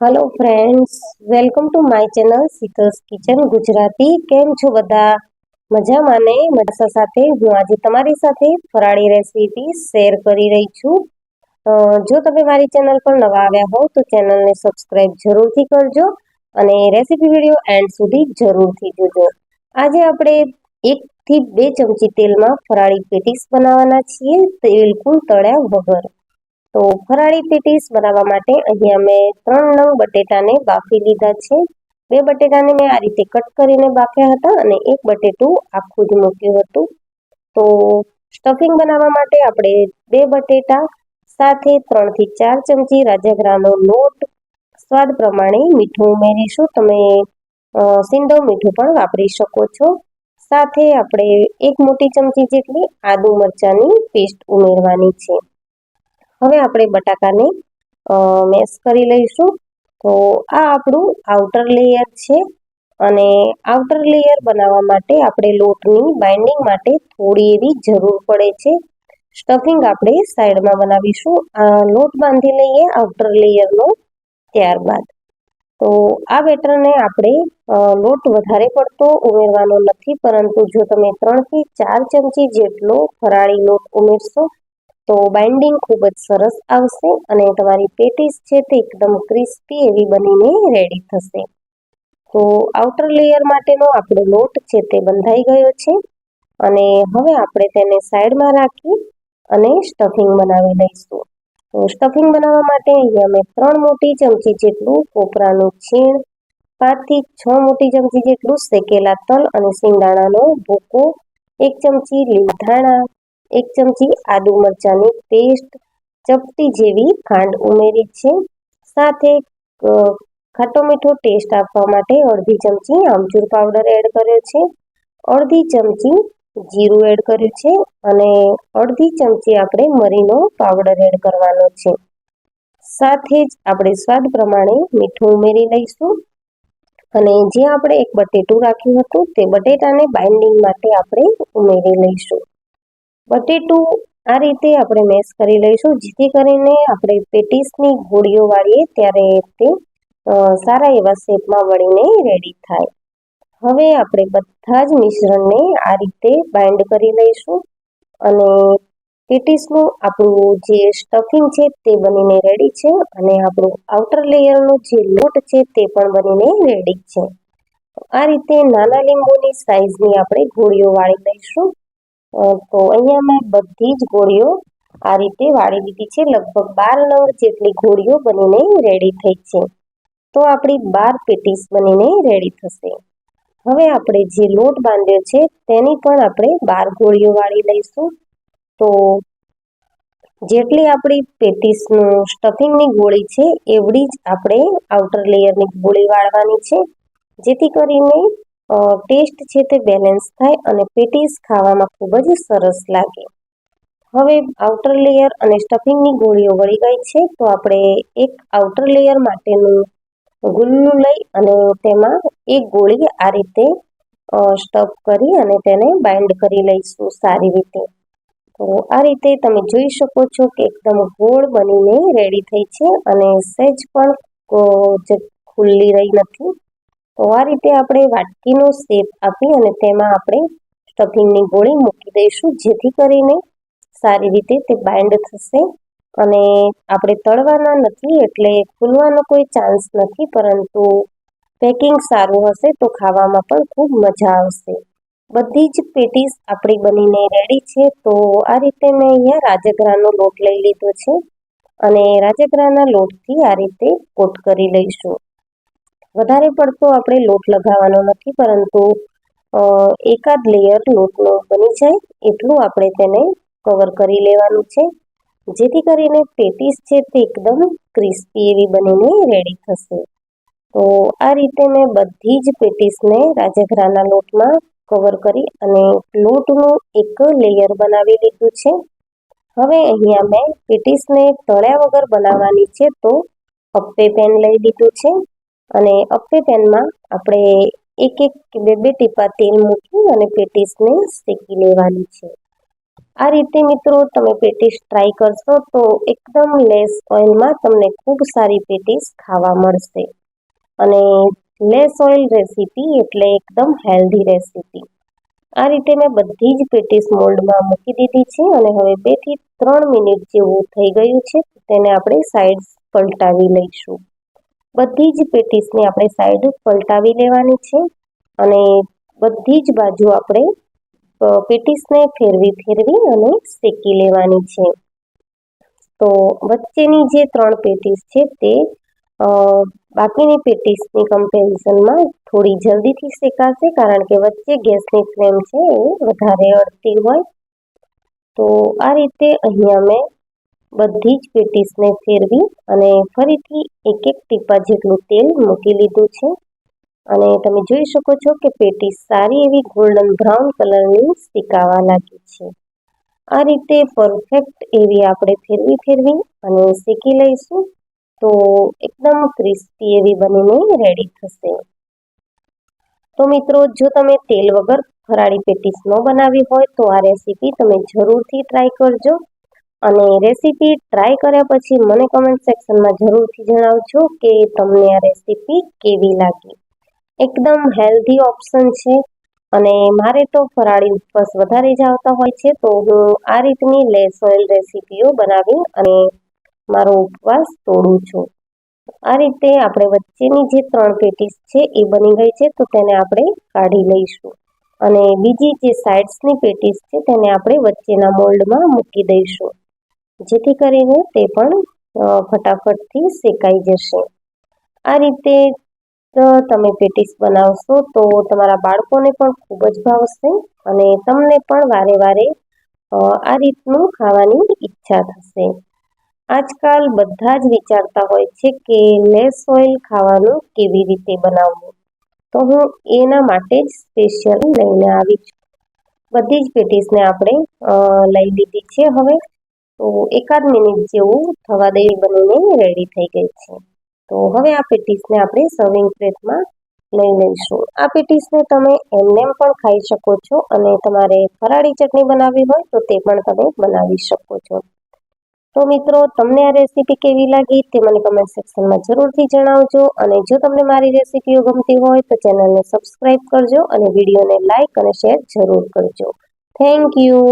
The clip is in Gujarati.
Hello friends welcome to my channel સીતર્સ kitchen Gujarati કેમ છો બધા? મજામાં ને? મજા સાથે? હું આજે તમારી સાથે ફરાળી રેસીપી શેર કરી રહી છું. જો તમે મારી ચેનલ પર નવા આવ્યા હો, તો ચેનલને સબસ્ક્રાઈબ જરૂરથી કરજો અને રેસીપી વીડિયો એન્ડ સુધી જરૂરથી જોજો. આજે આપણે એકથી બે ચમચી તેલમાં ફરાળી પેટીસ બનાવવાના છીએ. તે બિલકુલ તળ્યા વગર. તો ફરાળી પેટીસ બનાવવા માટે અહીંયા મેં ત્રણ નંગ બટેટાને બાફી લીધા છે. બે બટેટાને મેં આ રીતે કટ કરીને બાફ્યા હતા અને એક બટેટું આખું જ મૂક્યું હતું. તો સ્ટફિંગ બનાવવા માટે આપણે બે બટેટા સાથે ત્રણથી ચાર ચમચી રાજાગરાનો લોટ. સ્વાદ પ્રમાણે મીઠું ઉમેરીશું. તમે અ, મીઠું પણ વાપરી શકો છો. સાથે આપણે એક મોટી ચમચી જેટલી આદુ મરચાંની પેસ્ટ ઉમેરવાની છે. હવે આપણે બટાકાને મેશ કરી લઈશું. તો આ આપણું આઉટર લેયર છે અને આઉટર લેયર બનાવવા માટે આપણે લોટની બાઇન્ડિંગ માટે થોડી એવી જરૂર પડે છે. સ્ટફિંગ આપણે સાઈડમાં બનાવીશું. આ લોટ બાંધી લઈએ આઉટર લેયરનો ત્યારબાદ. તો આ બેટરને આપણે લોટ વધારે પડતો ઉમેરવાનો નથી, પરંતુ જો તમે ત્રણથી ચાર ચમચી જેટલો ફરાળી લોટ ઉમેરશો તો બાઇન્ડિંગ ખૂબ જ સરસ આવશે અને તમારી પેટીસ છે તે એકદમ ક્રિસ્પી એવી બનીને રેડી થશે. તો આઉટર લેયર માટેનો આપણો લોટ છે તે બંધાઈ ગયો છે અને હવે આપણે તેને સાઈડમાં રાખી અને સ્ટફિંગ બનાવી લઈશું. તો સ્ટફિંગ બનાવવા માટે અહીંયા મેં ત્રણ મોટી ચમચી જેટલું કોપરાનું છીણ, પાંચથી છ મોટી ચમચી જેટલું શેકેલા તલ અને સિંગદાણાનો ભૂકો, એક ચમચી લીમધાણા એક ચમચી આદુ મરચાંની પેસ્ટ ચપટી જેવી ખાંડ ઉમેરી છે. સાથે ખાટો મીઠો ટેસ્ટ આપવા માટે અડધી ચમચી આમચૂર પાવડર એડ કર્યો છે. અડધી ચમચી જીરું એડ કર્યું છે અને અડધી ચમચી આપણે મરીનો પાવડર એડ કરવાનો છે. સાથે જ આપણે સ્વાદ પ્રમાણે મીઠું ઉમેરી લઈશું. અને જે આપણે એક બટેટું રાખ્યું હતું તે બટેટાને બાઇન્ડિંગ માટે આપણે ઉમેરી લઈશું. બટેટું આ રીતે આપણે મેશ કરી લઈશું. જેથી કરીને આપણે પેટીસની ગોળીઓ વાળીએ ત્યારે તે સારા એવા શેપમાં વળીને રેડી થાય. હવે આપણે બધા જ મિશ્રણને આ રીતે બાઇન્ડ કરી લઈશું અને પેટીસનું આપણું જે સ્ટફિંગ છે તે બનીને રેડી છે અને આપણું આઉટર લેયરનો જે લોટ છે તે પણ બનીને રેડી છે. આ રીતે નાના લીંબુની સાઇઝની આપણે ગોળીઓ વાળી લઈશું. તો અહીંયા મેં બધી જ ગોળીઓ આ રીતે વાળી દીધી છે. લગભગ બાર નંગ જેટલી ગોળીઓ બનીને રેડી થઈ છે. તો આપણી બાર પેટીસ બનીને રેડી થશે. હવે આપણે જે લોટ બાંધ્યો છે તેની પણ આપણે બાર ગોળીઓ વાળી લઈશું. તો જેટલી આપણી પેટીસનું સ્ટફિંગની ગોળી છે એવડી જ આપણે આઉટર લેયરની ગોળી વાળવાની છે. જેથી કરીને ટેસ્ટ છે તે બેલેન્સ થાય અને પેટીસ ખાવામાં ખૂબ જ સરસ લાગે. હવે આઉટર લેયર અને સ્ટફિંગની ગોળીઓ વળી ગઈ છે, તો આપણે એક આઉટર લેયર માટેનું ગુલ્લું લઈ અને તેમાં એક ગોળી આ રીતે સ્ટફ કરી અને તેને બાઇન્ડ કરી લઈશું સારી રીતે. તો આ રીતે તમે જોઈ શકો છો કે એકદમ ગોળ બનીને રેડી થઈ છે અને સહેજ પણ ખુલ્લી રહી નથી. તો આ રીતે આપણે વાટકીનો શેપ આપી અને તેમાં આપણે સ્ટફિંગની ગોળી મૂકી દઈશું, જેથી કરીને સારી રીતે તે બાઇન્ડ થશે. અને આપણે તળવાના નથી એટલે ખુલવાનો કોઈ ચાન્સ નથી, પરંતુ પેકિંગ સારું હશે તો ખાવામાં પણ ખૂબ મજા આવશે. બધી જ પેટીસ આપણી બનીને રેડી છે, તો આ રીતે મેં અહીંયા રાજગરાનો લોટ લઈ લીધો છે. અને રાજગરાના લોટથી આ રીતે કોટ કરી લઈશું. વધારે પડતો આપણે લોટ લગાવવાનો નથી, પરંતુ એકાદ લેયર લોટનો બની જાય, એટલું આપણે તેને કવર કરી લેવાનું છે, જેથી કરીને પેટીસ છે તે એકદમ ક્રિસ્પી એવી બનીને રેડી થશે. તો આ રીતે મેં બધી જ પેટીસને રાજગરાના લોટમાં કવર કરી અને લોટનું એક લેયર બનાવી લીધું છે. હવે અહીંયા મેં પેટીસને તળ્યા વગર બનાવવાની છે, તો અપ્પે પેન લઈ લીધું છે. અને અપ્પે પેનમાં આપણે એક એક બે બે ટીપા તેલ મૂકી અને પેટીસને શેકી લેવાની છે. આ રીતે મિત્રો તમે પેટીસ ટ્રાય કરશો તો એકદમ લેસ ઓઇલમાં તમને ખૂબ સારી પેટીસ ખાવા મળશે. અને લેસ ઓઇલ રેસીપી એટલે એકદમ હેલ્ધી રેસીપી. આ રીતે મેં બધી જ પેટીસ મોલ્ડમાં મૂકી દીધી છે અને હવે બેથી ત્રણ મિનિટ જેવું થઈ ગયું છે તેને આપણે સાઈડ પલટાવી લઈશું. બધી જ પેટીસને આપણે સાઈડ પલટાવી લેવાની છે અને બધી જ બાજુ આપણે પેટીસને ફેરવી ફેરવી અને શેકી લેવાની છે. તો વચ્ચેની જે ત્રણ પેટીસ છે તે બાકીની પેટીસની કમ્પેરિઝનમાં થોડી જલ્દીથી શેકાશે કારણ કે વચ્ચે ગેસની ફ્લેમ છે એ વધારે અડતી હોય. તો આ રીતે અહીંયા મેં બધી જ પેટીસને ફેરવી અને ફરીથી એક એક ટીપા જેટલું તેલ મૂકી લીધું છે. અને તમે જોઈ શકો છો કે પેટીસ સારી એવી ગોલ્ડન બ્રાઉન કલરની શેકાવા લાગી છે. આ રીતે પરફેક્ટ એવી આપણે ફેરવી ફેરવી અને શેકી લઈશું તો એકદમ ક્રિસ્પી એવી બનીને રેડી થશે. તો મિત્રો, જો તમે તેલ વગર ફરાળી પેટીસ ન બનાવી હોય તો આ રેસીપી તમે જરૂરથી ટ્રાય કરજો. અને રેસીપી ટ્રાય કર્યા પછી મને કમેન્ટ સેક્શનમાં જરૂરથી જણાવજો કે તમને આ રેસીપી કેવી લાગી. એકદમ હેલ્ધી ઓપ્શન છે અને મારે તો ફરાળી ઉપવાસ વધારે જ આવતા હોય છે, તો હું આ રીતની લેસ ઓઇલ રેસીપીઓ બનાવી અને મારો ઉપવાસ તોડું છું. આ રીતે આપણે વચ્ચેની જે ત્રણ પેટીસ છે એ બની ગઈ છે, તો તેને આપણે કાઢી લઈશું. અને બીજી જે સાઇડ્સની પેટીસ છે, તેને આપણે વચ્ચેના મોલ્ડમાં મૂકી દઈશું. જેથી કરીને તે પણ ફટાફટથી શેકાઈ જશે. આ રીતે તમે પેટીસ બનાવશો તો તમારા બાળકોને પણ ખૂબ જ ભાવશે અને તમને પણ વારે વારે આ રીતનું ખાવાની ઈચ્છા થશે. આજકાલ બધા જ વિચારતા હોય છે કે લેસ ઓઇલ ખાવાનું કેવી રીતે બનાવવું. તો હું એના માટે જ સ્પેશિયલ લઈને આવી છું. બધી જ પેટીસને આપણે લઈ લીધી છે હવે. તો એકાદ મિનિટ જેવું થવા દેવી બનીને રેડી થઈ ગઈ છે. તો હવે આ પેટીસને આપણે સર્વિંગ પ્લેટમાં લઈ લઈશું. આ પેટીસને તમે એમનેમ પણ ખાઈ શકો છો અને તમારે ફરાળી ચટણી બનાવવી હોય તો તે પણ તમે બનાવી શકો છો. તો મિત્રો, તમને આ રેસીપી કેવી લાગી તે મને કમેન્ટ સેક્શનમાં જરૂરથી જણાવજો અને જો તમને મારી રેસીપીઓ ગમતી હોય તો ચેનલને સબસ્ક્રાઈબ કરજો અને વિડીયોને લાઇક અને શેર જરૂર કરજો. Thank you